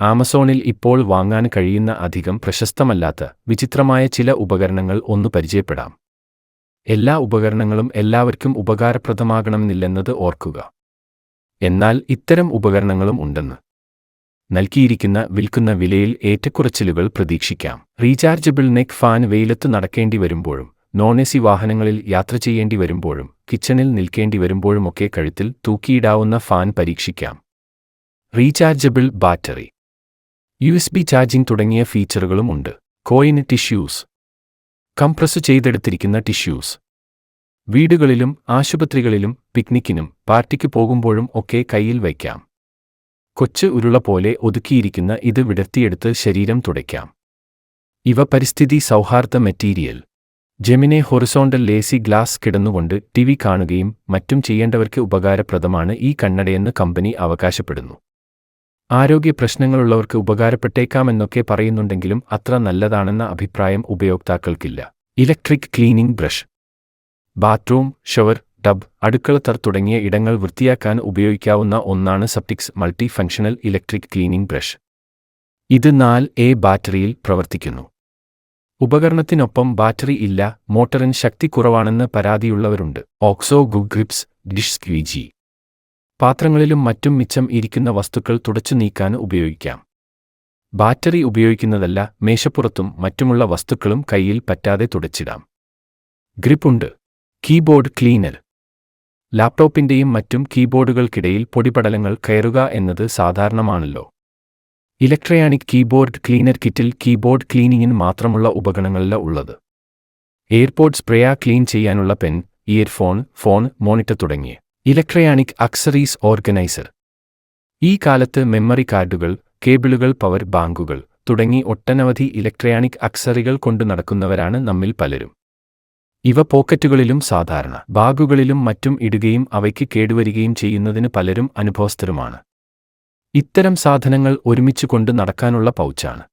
ആമസോണിൽ ഇപ്പോൾ വാങ്ങാൻ കഴിയുന്ന അധികം പ്രശസ്തമല്ലാത്ത വിചിത്രമായ ചില ഉപകരണങ്ങൾ ഒന്ന് പരിചയപ്പെടാം. എല്ലാ ഉപകരണങ്ങളും എല്ലാവർക്കും ഉപകാരപ്രദമാകണമെന്നില്ലെന്നത് ഓർക്കുക. എന്നാൽ ഇത്തരം ഉപകരണങ്ങളും ഉണ്ടെന്ന്. നൽകിയിരിക്കുന്ന വിൽക്കുന്ന വിലയിൽ ഏറ്റക്കുറച്ചിലുകൾ പ്രതീക്ഷിക്കാം. റീചാർജബിൾ നെക്ക് ഫാൻ വെയിലത്ത് നടക്കേണ്ടി വരുമ്പോഴും നോൺ എ സി വാഹനങ്ങളിൽ യാത്ര ചെയ്യേണ്ടി വരുമ്പോഴും കിച്ചണിൽ നിൽക്കേണ്ടി വരുമ്പോഴുമൊക്കെ കഴുത്തിൽ തൂക്കിയിടാവുന്ന ഫാൻ പരീക്ഷിക്കാം. Rechargeable battery U S B charging തുടങ്ങിയ ഫീച്ചറുകളും ഉണ്ട്. Coin tissues. കംപ്രസ് ചെയ്തെടുത്തിരിക്കുന്ന ടിഷ്യൂസ്. വീടുകളിലും ആശുപത്രികളിലും പിക്നിക്കിനും പാർട്ടിക്ക് പോകുമ്പോഴും ഒക്കെ കയ്യിൽ വയ്ക്കാം. കൊച്ചു ഉരുള പോലെ ഒതുക്കിയിരിക്കുന്ന ഇത് വിടർത്തിയെടുത്ത് ശരീരം തുടയ്ക്കാം. ഇവ പരിസ്ഥിതി സൗഹാർദ്ദ മെറ്റീരിയൽ. ജെമിനെ ഹൊറിസോണ്ടൽ ലേസി ഗ്ലാസ് കിടന്നുകൊണ്ട് ടി വി കാണുകയും മറ്റും ചെയ്യേണ്ടവർക്ക് ഉപകാരപ്രദമാണ് ഈ കണ്ണടയെന്ന് കമ്പനി അവകാശപ്പെടുന്നു. ആരോഗ്യ പ്രശ്നങ്ങളുള്ളവർക്ക് ഉപകാരപ്പെട്ടേക്കാമെന്നൊക്കെ പറയുന്നുണ്ടെങ്കിലും അത്ര നല്ലതാണെന്ന അഭിപ്രായം ഉപയോക്താക്കൾക്കില്ല. Electric cleaning brush. Bathroom shower tub അടുക്കളത്തർ തുടങ്ങിയ ഇടങ്ങൾ വൃത്തിയാക്കാൻ ഉപയോഗിക്കാവുന്ന ഒന്നാണ് സപ്റ്റിക്സ് multi functional electric cleaning brush. ഇത് നാല് എ ബാറ്ററിയിൽ പ്രവർത്തിക്കുന്നു. ഉപകരണത്തിനൊപ്പം ബാറ്ററി ഇല്ല മോട്ടറിന് ശക്തി കുറവാണെന്ന് പരാതിയുള്ളവരുണ്ട്. ഓക്സോ ഗുഗ്രിപ്സ് ഡിഷ് സ്ക്വീജി പാത്രങ്ങളിലും മറ്റും മിച്ചം ഇരിക്കുന്ന വസ്തുക്കൾ തുടച്ചു നീക്കാൻ ഉപയോഗിക്കാം. ബാറ്ററി ഉപയോഗിക്കുന്നതല്ല മേശപ്പുറത്തും മറ്റുമുള്ള വസ്തുക്കളും കയ്യിൽ പറ്റാതെ തുടച്ചിടാം. ഗ്രിപ്പുണ്ട് കീബോർഡ് ക്ലീനർ. ലാപ്ടോപ്പിന്റെയും മറ്റും കീബോർഡുകൾക്കിടയിൽ പൊടിപടലങ്ങൾ കയറുക എന്നത് സാധാരണമാണല്ലോ. ഇലക്ട്രോണിക് കീബോർഡ് ക്ലീനർ കിറ്റിൽ കീബോർഡ് ക്ലീനിങ്ങിന് മാത്രമുള്ള ഉപകരണങ്ങളല്ല ഉള്ളത്. എയർപോർട്ട് സ്പ്രേയാ ക്ലീൻ ചെയ്യാനുള്ള പെൻ ഇയർഫോൺ ഫോൺ മോണിറ്റർ തുടങ്ങിയ ഇലക്ട്രോണിക് അക്സറീസ് ഓർഗനൈസർ. ഈ കാലത്ത് മെമ്മറി കാർഡുകൾ കേബിളുകൾ പവർ ബാങ്കുകൾ തുടങ്ങി ഒട്ടനവധി ഇലക്ട്രോണിക് അക്സറികൾ കൊണ്ടു നടക്കുന്നവരാണ് നമ്മിൽ പലരും. ഇവ പോക്കറ്റുകളിലും സാധാരണ ബാഗുകളിലും മറ്റും ഇടുകയും അവയ്ക്ക് കേടുവരികയും ചെയ്യുന്നതിന് പലരും അനുഭവസ്ഥരുമാണ്. ഇത്തരം സാധനങ്ങൾ ഒരുമിച്ച് കൊണ്ട് നടക്കാനുള്ള പൗച്ചാണ്.